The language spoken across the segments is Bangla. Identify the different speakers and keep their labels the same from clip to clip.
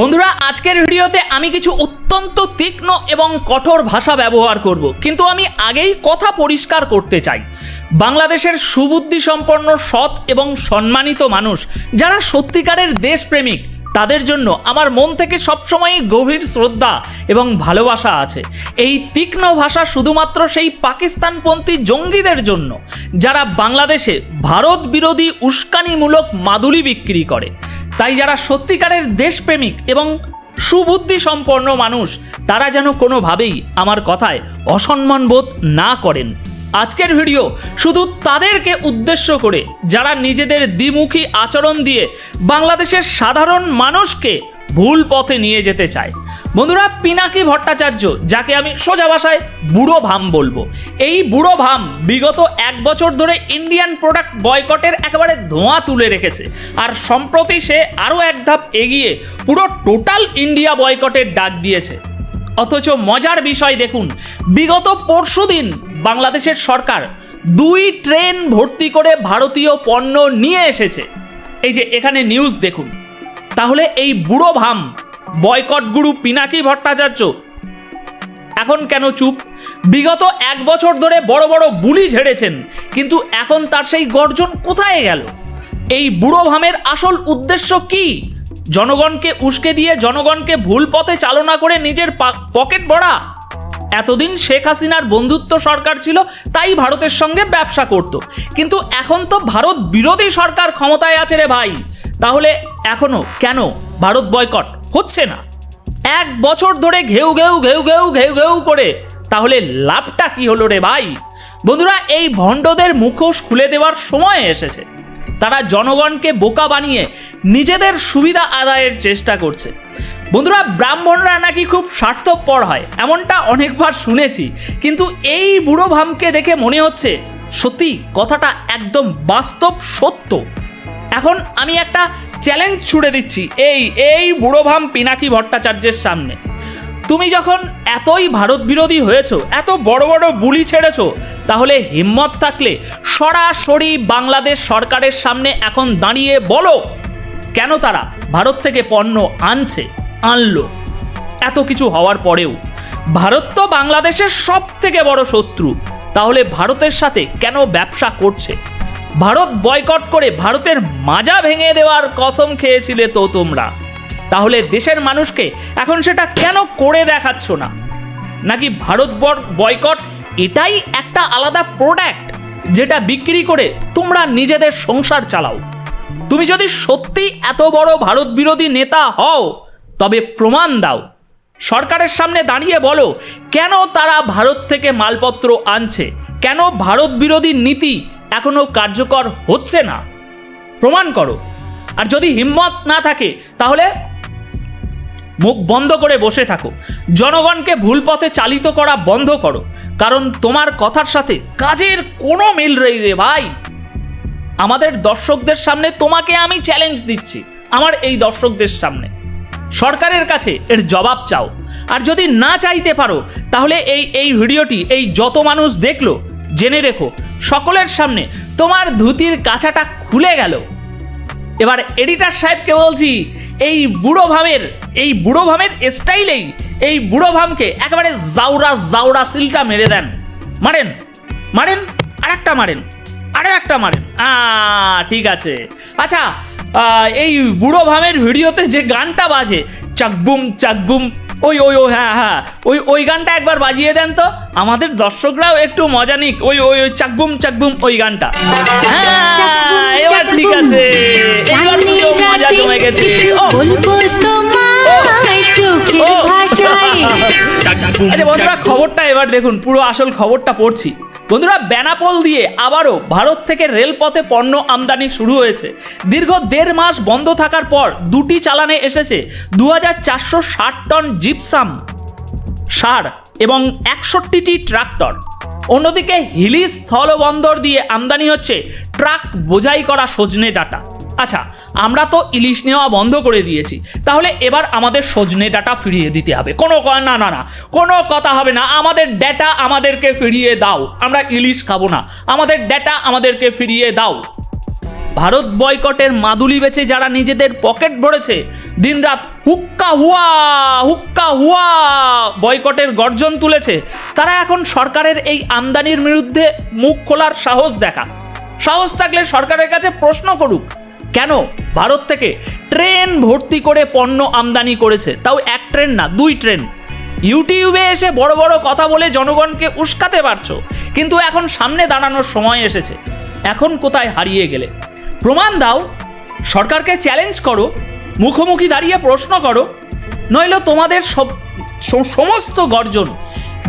Speaker 1: বন্ধুরা, আজকের ভিডিওতে আমি কিছু অত্যন্ত তীক্ষ্ণ এবং কঠোর ভাষা ব্যবহার করব। কিন্তু আমি আগেই কথা পরিষ্কার করতে চাই। বাংলাদেশের সুবুদ্ধি সম্পন্ন, সৎ এবং সম্মানিত মানুষ যারা সত্যিকারের দেশপ্রেমিক, তাদের জন্য আমার মন থেকে সবসময়ই গভীর শ্রদ্ধা এবং ভালোবাসা আছে। এই তীক্ষ্ণ ভাষা শুধুমাত্র সেই পাকিস্তানপন্থী জঙ্গিদের জন্য, যারা বাংলাদেশে ভারত বিরোধী উস্কানিমূলক মাদুলি বিক্রি করে। তাই যারা সত্যিকারের দেশপ্রেমিক এবং সুবুদ্ধি সম্পন্ন মানুষ, তারা যেন কোনোভাবেই আমার কথায় অসম্মান বোধ না করেন। আজকের ভিডিও শুধু তাদেরকে উদ্দেশ্য করে, যারা নিজেদের দ্বিমুখী আচরণ দিয়ে বাংলাদেশের সাধারণ মানুষকে ভুল পথে নিয়ে যেতে চায়। বন্ধুরা, পিনাকি ভট্টাচার্য, যাকে আমি সোজা ভাষায় বুড়ো ভাম বলব। এই বুড়ো ভাম বিগত এক বছর ধরে ইন্ডিয়ান প্রোডাক্ট বয়কটের একেবারে ধোঁয়া তুলে রেখেছে। আর সম্প্রতি সে আরও এক ধাপ এগিয়ে পুরো টোটাল ইন্ডিয়া বয়কটের ডাক দিয়েছে। অথচ মজার বিষয় দেখুন, বিগত পরশুদিন বাংলাদেশের সরকার দুই ট্রেন ভর্তি করে ভারতীয় পণ্য নিয়ে এসেছে। এই যে এখানে নিউজ দেখুন। তাহলে এই বুড়ো ভাম বয়কট গুরু পিনাকি ভট্টাচার্য। এখন কেন চুপ? বিগত এক বছর ধরে বড় বড় বুলি ঝেড়েছেন, কিন্তু এখন তার সেই গর্জন কোথায় গেল? এই বুড়ো ভামের আসল উদ্দেশ্য কি? জনগণকে উস্কে দিয়ে জনগণকে ভুল পথে চালনা করে নিজের পকেট ভরা? এতদিন শেখ হাসিনার বন্ধুত্ব সরকার ছিল, তাই ভারতের সঙ্গে ব্যবসা করত। কিন্তু এখন তো ভারত বিরোধী সরকার ক্ষমতায় আছে রে ভাই। তাহলে এখনও কেন ভারত বয়কট? হচ্ছে না। এক বছর ধরে ঘেউ ঘেউ ঘেউ ঘেউ ঘেউ ঘেউ করে। তাহলে লাভটা কি হলো রে ভাই? বন্ধুরা, এই ভণ্ডদের মুখোশ খুলে দেওয়ার সময় এসেছে। তারা জনগণকে বোকা বানিয়ে নিজেদের সুবিধা আদায়ের চেষ্টা করছে। বন্ধুরা, ব্রাহ্মণরা নাকি খুব স্বার্থপর হয়, এমনটা অনেকবার শুনেছি। কিন্তু এই বুড়ো ভামকে দেখে মনে হচ্ছে, সত্যি কথাটা একদম বাস্তব সত্য। এখন আমি একটা চ্যালেঞ্জ ছুড়ে দিচ্ছি। এই এই বুড়োভাম পিনাকি ভট্টাচার্যের সামনে। তুমি যখন এতই ভারত বিরোধী হয়েছো, এত বড় বড় বুলি ছেড়েছো, তাহলে হিম্মত থাকলে সরাসরি বাংলাদেশ সরকারের সামনে এখন দাঁড়িয়ে বলো, কেন তারা ভারত থেকে পণ্য আনছে, আনলো? এত কিছু হওয়ার পরেও। ভারত তো বাংলাদেশের সব থেকে বড় শত্রু, তাহলে ভারতের সাথে কেন ব্যবসা করছে? ভারত বয়কট করে ভারতের মাজা ভেঙে দেওয়ার কসম খেয়েছিলে তো তোমরা? তাহলে দেশের মানুষকে এখন সেটা কেন করে দেখাচ্ছ না? নাকি ভারত বয়কট এটাই একটা আলাদা প্রোডাক্ট যেটা বিক্রি করে তোমরা নিজেদের সংসার চালাও? তুমি যদি সত্যি এত বড় ভারত বিরোধী নেতা হও, তবে প্রমাণ দাও। সরকারের সামনে দাঁড়িয়ে বলো, কেন তারা ভারত থেকে মালপত্র আনছে? কেন ভারত বিরোধী নীতি এখনও কার্যকর হচ্ছে না। প্রমাণ করো। আর যদি হিম্মত না থাকে, তাহলে মুখ বন্ধ করে বসে থাকো। জনগণকে ভুল পথে চালিত করা বন্ধ করো। কারণ তোমার কথার সাথে কাজের কোনো মিল নেই রে ভাই। আমাদের দর্শকদের সামনে তোমাকে আমি চ্যালেঞ্জ দিচ্ছি, আমার এই দর্শকদের সামনে। সরকারের কাছে এর জবাব চাও। আর যদি না চাইতে পারো, তাহলে এই এই ভিডিওটি, এই যত মানুষ দেখল, জেনে রেখো। সকলের সামনে তোমার ধুতির কাছাটা খুলে গেল। এবার এডিটার সাহেবকে বলছি, এই বুড়ো ভামের, এই বুড়ো ভামের স্টাইলেই এই বুড়ো ভামকে একেবারে জাউরা জাউরা সিলটা মেরে দেন। মারেন মারেন আর একটা মারেন আরও একটা মারেন। ঠিক আছে। আচ্ছা এই বুড়ো ভামের ভিডিওতে যে গানটা বাজে, চাকবুম চাকবুম ওই ওই ও হ্যাঁ হ্যাঁ। ওই ওই গানটা একবার বাজিয়ে দেন তো। আমাদের দর্শকরাও একটু মজা নিক। ওই ওই ওই চাকবুম চাকবুম ওই গানটা। হ্যাঁ এবার ঠিক আছে। এবার পুরো মজা জমে গেছে। আচ্ছা বন্ধুরা খবরটা এবার দেখুন। পুরো আসল খবরটা পড়ছি। বন্ধুরা বেনাপোল দিয়ে আবারও ভারত থেকে রেলপথে পণ্য আমদানি শুরু হয়েছে। দীর্ঘ দেড় মাস বন্ধ থাকার পর দুটি চালানে এসেছে দু হাজার চারশো ষাট টন জিপসাম সার এবং একষট্টিটি ট্রাক্টর। অন্যদিকে হিলি স্থলবন্দর দিয়ে আমদানি হচ্ছে ট্রাক বোঝাই করা সজনে ডাটা। আচ্ছা আমরা তো ইলিশ নেওয়া বন্ধ করে দিয়েছি। তাহলে এবার আমাদের সজনে ডাটা ফিরিয়ে দিতে হবে। কোনো না না না, কোনো কথা হবে না। আমাদের ডেটা আমাদেরকে ফিরিয়ে দাও। আমরা ইলিশ খাব না। আমাদের ডেটা আমাদেরকে ফিরিয়ে দাও। ভারত বয়কটের মাদুলি বেচে যারা নিজেদের পকেট ভরেছে, দিনরাত হুক্কা হুয়া হুক্কা হুয়া বয়কটের গর্জন তুলেছে। তারা এখন সরকারের এই আমদানির বিরুদ্ধে মুখ খোলার সাহস দেখা সাহস থাকলে সরকারের কাছে প্রশ্ন করুক। কেন? ভারত থেকে ট্রেন ভর্তি করে পণ্য আমদানি করেছে। তাও এক ট্রেন না, দুই ট্রেন। ইউটিউবে এসে বড় বড় কথা বলে জনগণকে উস্কাতে পারছ, কিন্তু এখন সামনে দাঁড়ানোর সময় এসেছে। এখন কোথায় হারিয়ে গেলে? প্রমাণ দাও, সরকারকে চ্যালেঞ্জ করো, মুখোমুখি দাঁড়িয়ে প্রশ্ন করো, নইলে তোমাদের সব সমস্ত গর্জন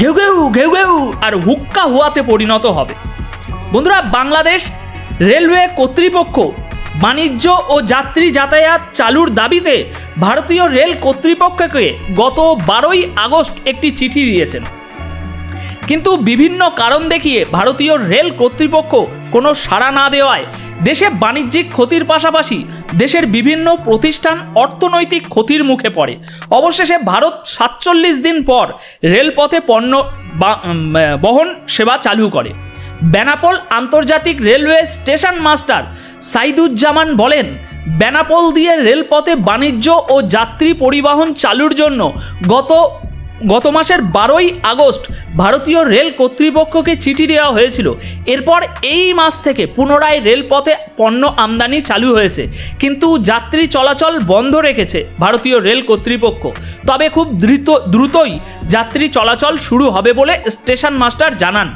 Speaker 1: ঘেউ ঘেউ ঘেউ ঘেউ আর হুক্কা হুয়াতে পরিণত হবে। বন্ধুরা, বাংলাদেশ রেলওয়ে কর্তৃপক্ষ বাণিজ্য ও যাত্রী যাতায়াত চালুর দাবিতে ভারতীয় রেল কর্তৃপক্ষকে গত বারোই আগস্ট একটি চিঠি দিয়েছেন। কিন্তু বিভিন্ন কারণ দেখিয়ে ভারতীয় রেল কর্তৃপক্ষ কোনো সাড়া না দেওয়ায় দেশে বাণিজ্যিক ক্ষতির পাশাপাশি দেশের বিভিন্ন প্রতিষ্ঠান অর্থনৈতিক ক্ষতির মুখে পড়ে। অবশেষে ভারত সাতচল্লিশ দিন পর রেলপথে পণ্য বহন সেবা চালু করে। বেনাপোল আন্তর্জাতিক রেলওয়ে স্টেশন মাস্টার সাইদুজ্জামান বলেন, বেনাপোল দিয়ে রেলপথে বাণিজ্য ও যাত্রী পরিবহন চালুর জন্য গত গত মাসের বারোই আগস্ট ভারতীয় রেল কর্তৃপক্ষকে চিঠি দেওয়া হয়েছিল। এরপর এই মাস থেকে পুনরায় রেলপথে পণ্য আমদানি চালু হয়েছে, কিন্তু যাত্রী চলাচল বন্ধ রেখেছে ভারতীয় রেল কর্তৃপক্ষ। তবে খুব দ্রুত, দ্রুতই যাত্রী চলাচল শুরু হবে বলে স্টেশন মাস্টার জানান।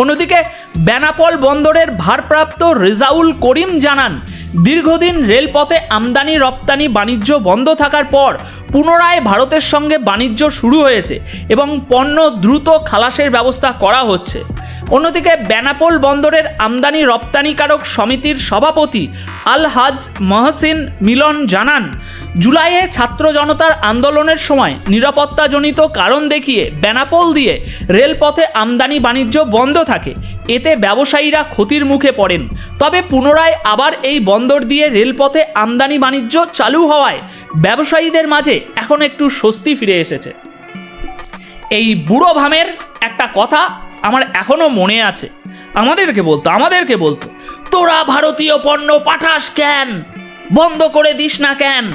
Speaker 1: অন্যদিকে বেনাপল বন্দরের ভারপ্রাপ্ত রেজাউল করিম জানান, দীর্ঘদিন রেলপথে আমদানি, রপ্তানি, বাণিজ্য বন্ধ থাকার পর পুনরায় ভারতের সঙ্গে বাণিজ্য শুরু হয়েছে এবং পণ্য দ্রুত খালাসের ব্যবস্থা করা হচ্ছে। অন্যদিকে বেনাপোল বন্দরের আমদানি রপ্তানিকারক সমিতির সভাপতি আল হাজ মহসিন মিলন জানান, জুলাইয়ে ছাত্র জনতার আন্দোলনের সময় নিরাপত্তাজনিত কারণ দেখিয়ে বেনাপোল দিয়ে রেলপথে আমদানি বাণিজ্য বন্ধ থাকে। এতে ব্যবসায়ীরা ক্ষতির মুখে পড়েন। তবে পুনরায় আবার এই বন্দর দিয়ে রেলপথে আমদানি বাণিজ্য চালু হওয়ায় ব্যবসায়ীদের মাঝে এখন একটু স্বস্তি ফিরে এসেছে। এই বুড়ো ভামের একটা কথা আমার এখনও মনে আছে। আমাদেরকে বলতো আমাদেরকে বলতো, তোরা ভারতীয় পণ্য পাঠাস কেন? বন্ধ করে দিস না কেন?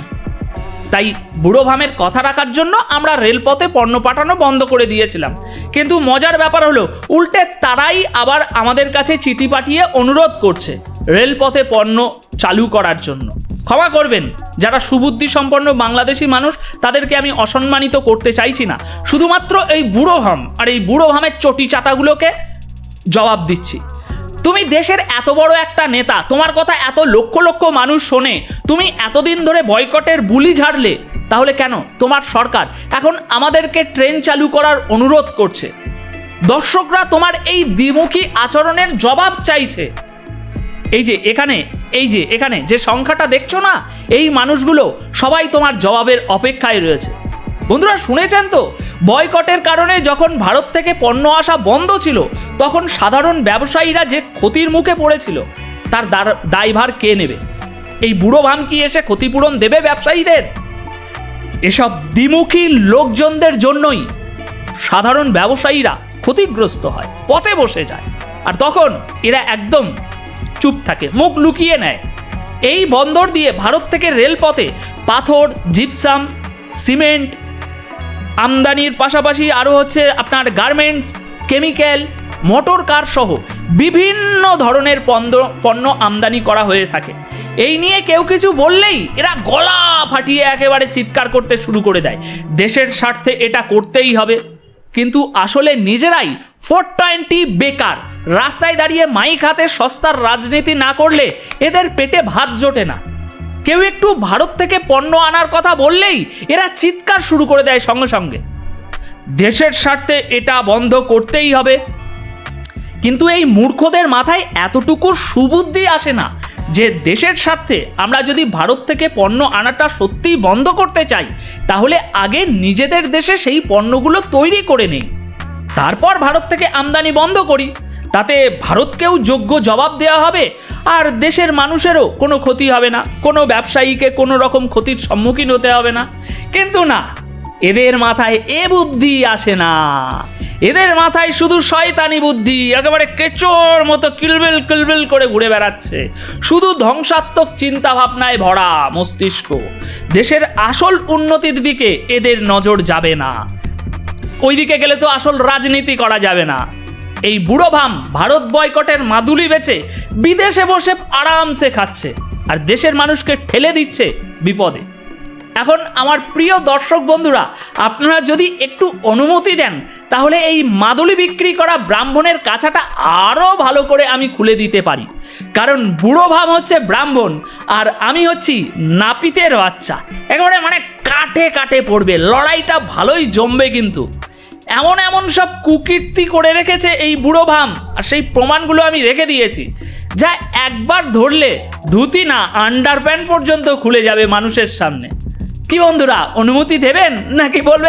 Speaker 1: তাই বুড়ো ভামের কথা রাখার জন্য আমরা রেলপথে পণ্য পাঠানো বন্ধ করে দিয়েছিলাম। কিন্তু মজার ব্যাপার হলো, উল্টে তারাই আবার আমাদের কাছে চিঠি পাঠিয়ে অনুরোধ করছে রেলপথে পণ্য চালু করার জন্য। ক্ষমা করবেন। যারা সুবুদ্ধি সম্পন্ন বাংলাদেশি মানুষ, তাদেরকে আমি অসম্মানিত করতে চাইছি না। শুধুমাত্র এই বুড়ো ভাম আর এই বুড়ো ভামের চটি চাটাগুলোকে জবাব দিচ্ছি। তুমি দেশের এত বড় একটা নেতা, তোমার কথা এত লক্ষ লক্ষ মানুষ শোনে, তুমি এতদিন ধরে বয়কটের বুলি ঝাড়লে, তাহলে কেন? তোমার সরকার এখন আমাদেরকে ট্রেন চালু করার অনুরোধ করছে। দর্শকরা তোমার এই দ্বিমুখী আচরণের জবাব চাইছে। এই যে, এখানে এই যে এখানে যে সংখ্যাটা দেখছ না, এই মানুষগুলো সবাই তোমার জবাবের অপেক্ষায় রয়েছে। বন্ধুরা শুনেছেন তো? বয়কটের কারণে যখন ভারত থেকে পণ্য আসা বন্ধ ছিল, তখন সাধারণ ব্যবসায়ীরা যে ক্ষতির মুখে পড়েছিল, তার দায়ভার কে নেবে? এই বুড়ো ভাম কি এসে ক্ষতিপূরণ দেবে ব্যবসায়ীদের? এসব দ্বিমুখী লোকজনদের জন্যই সাধারণ ব্যবসায়ীরা ক্ষতিগ্রস্ত হয়, পথে বসে যায়। আর তখন এরা একদম চুপ থাকে, মুখ লুকিয়ে নেয়। এই বন্দর দিয়ে ভারত থেকে রেলপথে পাথর, জিপসাম, সিমেন্ট, আমদানির পাশাপাশি আরও হচ্ছে আপনার গার্মেন্টস, কেমিক্যাল, মোটর কার সহ বিভিন্ন ধরনের পণ্য পণ্য আমদানি করা হয়ে থাকে। এই নিয়ে কেউ কিছু বললেই এরা গলা ফাটিয়ে একেবারে চিৎকার করতে শুরু করে দেয়। দেশের স্বার্থে এটা করতেই হবে। কিন্তু আসলে নিজেরাই ফোর টোয়েন্টি বেকার। রাস্তায় দাঁড়িয়ে মাইক হাতে সস্তার রাজনীতি না করলে এদের পেটে ভাত জোটে না। কেউ একটু ভারত থেকে পণ্য আনার কথা বললেই এরা চিৎকার শুরু করে দেয় সঙ্গে সঙ্গে। দেশের স্বার্থে এটা বন্ধ করতেই হবে। কিন্তু এই মূর্খদের মাথায় এতটুকু সুবুদ্ধি আসে না যে দেশের স্বার্থে আমরা যদি ভারত থেকে পণ্য আনাটা সত্যিই বন্ধ করতে চাই, তাহলে আগে নিজেদের দেশে সেই পণ্যগুলো তৈরি করে নেই। তারপর ভারত থেকে আমদানি বন্ধ করি। তাতে ভারতকেও যোগ্য জবাব দেওয়া হবে, আর দেশের মানুষেরও কোনো ক্ষতি হবে না, কোনো ব্যবসায়ীকে কোনো রকম ক্ষতির সম্মুখীন হতে হবে না। কিন্তু না, এদের মাথায় এ বুদ্ধি আসে না। এদের মাথায় শুধু শয়তানি বুদ্ধি, একেবারে কেচোর মতো কিলবিল কিলবিল করে ঘুরে বেড়াচ্ছে। শুধু ধ্বংসাত্মক চিন্তা ভাবনায় ভরা মস্তিষ্ক। দেশের আসল উন্নতির দিকে এদের নজর যাবে না। ওইদিকে গেলে তো আসল রাজনীতি করা যাবে না। এই বুড়ো ভাম ভারত বয়কটের মাদুলি বেচে বিদেশে বসে আরামসে খাচ্ছে আর দেশের মানুষকে ঠেলে দিচ্ছে বিপদে। এখন আমার প্রিয় দর্শক বন্ধুরা, আপনারা যদি একটু অনুমতি দেন, তাহলে এই মাদুলি বিক্রি করা ব্রাহ্মণের কাছাটা আরও ভালো করে আমি খুলে দিতে পারি। কারণ বুড়ো ভাব হচ্ছে ব্রাহ্মণ আর আমি হচ্ছি নাপিতের বাচ্চা। একেবারে মানে কাটে কাটে পড়বে, লড়াইটা ভালোই জমবে কিন্তু। এমন এমন সব কুকীর্তি করে রেখেছে এই বুড়ো ভাম, আর সেই প্রমাণগুলো আমি রেখে দিয়েছি। যা একবার ধরলে ধুতি না আন্ডার পর্যন্ত খুলে যাবে মানুষের সামনে। কি বন্ধুরা, অনুমতি দেবেন নাকি বলবেন?